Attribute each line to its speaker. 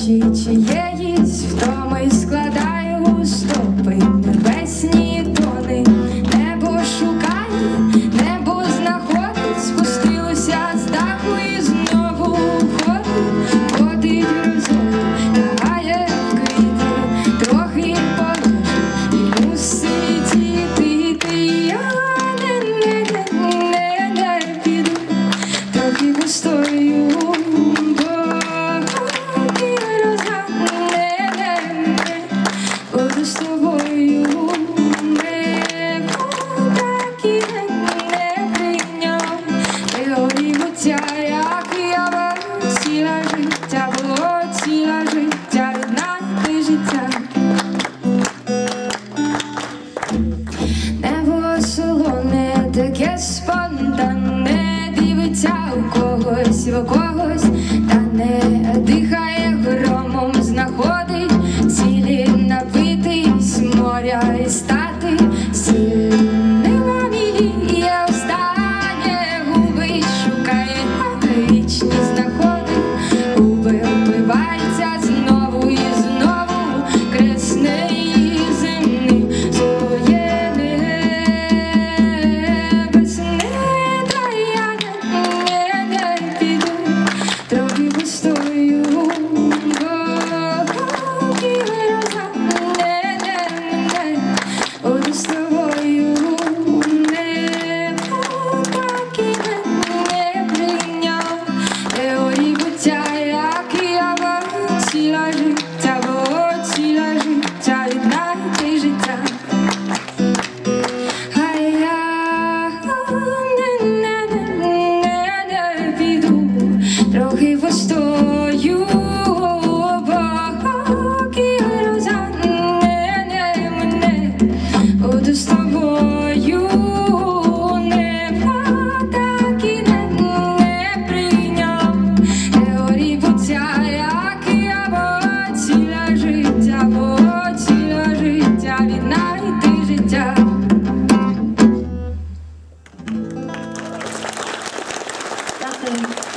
Speaker 1: очі, чи є спонтанне дивиться у когось, у когось та не. життя, було ціле життя, віддати життя. А я не піду, трохи постою обоки гроза, не мене, буду з тобою.
Speaker 2: Austin.